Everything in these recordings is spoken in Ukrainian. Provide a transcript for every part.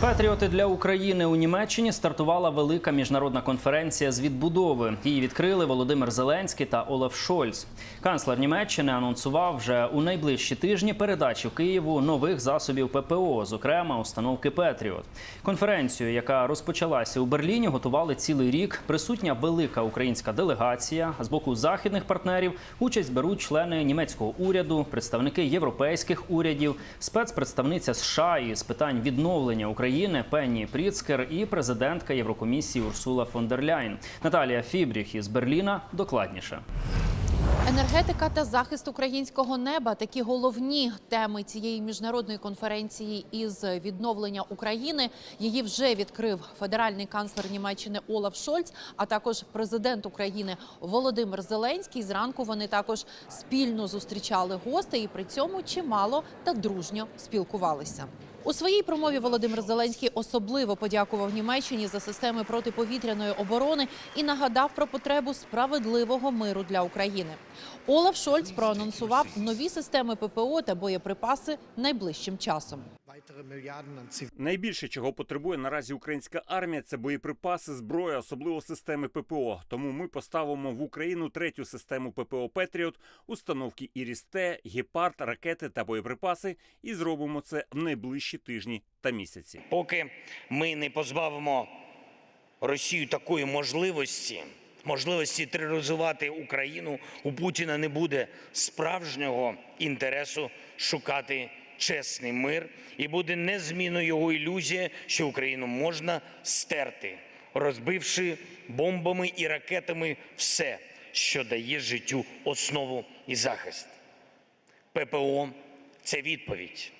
Патріоти для України у Німеччині стартувала велика міжнародна конференція з відбудови. Її відкрили Володимир Зеленський та Олаф Шольц. Канцлер Німеччини анонсував вже у найближчі тижні передачу Києву нових засобів ППО, зокрема установки Петріот. Конференцію, яка розпочалася у Берліні, готували цілий рік. Присутня велика українська делегація. З боку західних партнерів участь беруть члени німецького уряду, представники європейських урядів, спецпредставниця США із питань відновлення України Пенні Пріцкер і президентка Єврокомісії Урсула фон дер Ляйн. Наталія Фібріх із Берліна докладніше. Енергетика та захист українського неба такі головні теми цієї міжнародної конференції із відновлення України. Її вже відкрив федеральний канцлер Німеччини Олаф Шольц, а також президент України Володимир Зеленський. Зранку вони також спільно зустрічали гостей і при цьому чимало та дружньо спілкувалися. У своїй промові Володимир Зеленський особливо подякував Німеччині за системи протиповітряної оборони і нагадав про потребу справедливого миру для України. Олаф Шольц проанонсував нові системи ППО та боєприпаси найближчим часом. Найбільше чого потребує наразі українська армія це боєприпаси, зброя, особливо системи ППО. Тому ми поставимо в Україну третю систему ППО Петріот, установки Іріс-Т, Гепард, ракети та боєприпаси, і зробимо це в найближчі тижні та місяці. Поки ми не позбавимо Росію такої можливості, можливості тероризувати Україну, у Путіна не буде справжнього інтересу шукати чесний мир, і буде незмінно його ілюзія, що Україну можна стерти, розбивши бомбами і ракетами все, що дає життю основу і захист. ППО це відповідь.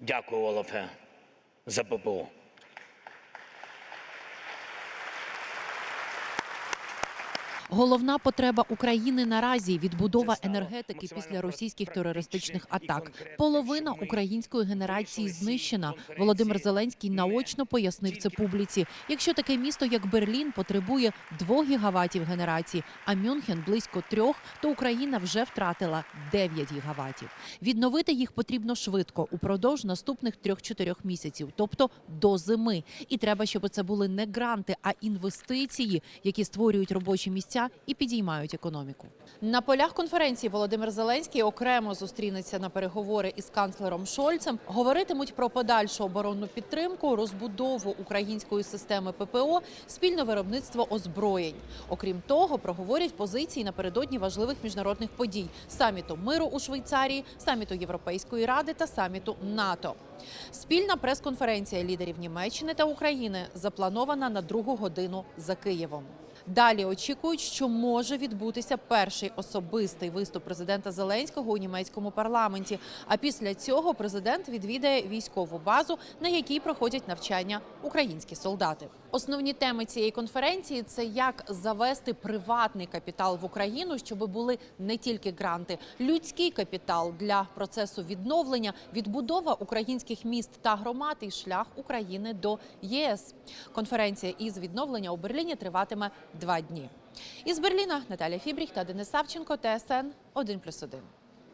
Дякую, Олафе, за ППО. Головна потреба України наразі відбудова енергетики після російських терористичних атак. Половина української генерації знищена. Володимир Зеленський наочно пояснив це публіці. Якщо таке місто, як Берлін, потребує 2 гігаватів генерації, а Мюнхен близько трьох, то Україна вже втратила 9 гігаватів. Відновити їх потрібно швидко упродовж наступних 3-4 місяців, тобто до зими. І треба, щоб це були не гранти, а інвестиції, які створюють робочі місця і підіймають економіку. На полях конференції Володимир Зеленський окремо зустрінеться на переговори із канцлером Шольцем. Говоритимуть про подальшу оборонну підтримку, розбудову української системи ППО, спільне виробництво озброєнь. Окрім того, проговорять позиції напередодні важливих міжнародних подій: саміту миру у Швейцарії, саміту Європейської ради та саміту НАТО. Спільна прес-конференція лідерів Німеччини та України запланована на другу годину за Києвом. Далі очікують, що може відбутися перший особистий виступ президента Зеленського у німецькому парламенті. А після цього президент відвідає військову базу, на якій проходять навчання українські солдати. Основні теми цієї конференції це як завести приватний капітал в Україну, щоб були не тільки гранти, людський капітал для процесу відновлення, відбудова українських міст та громад і шлях України до ЄС. Конференція із відновлення у Берліні триватиме два дні. Із Берліна Наталя Фібріх та Денис Савченко, ТСН 1+,1.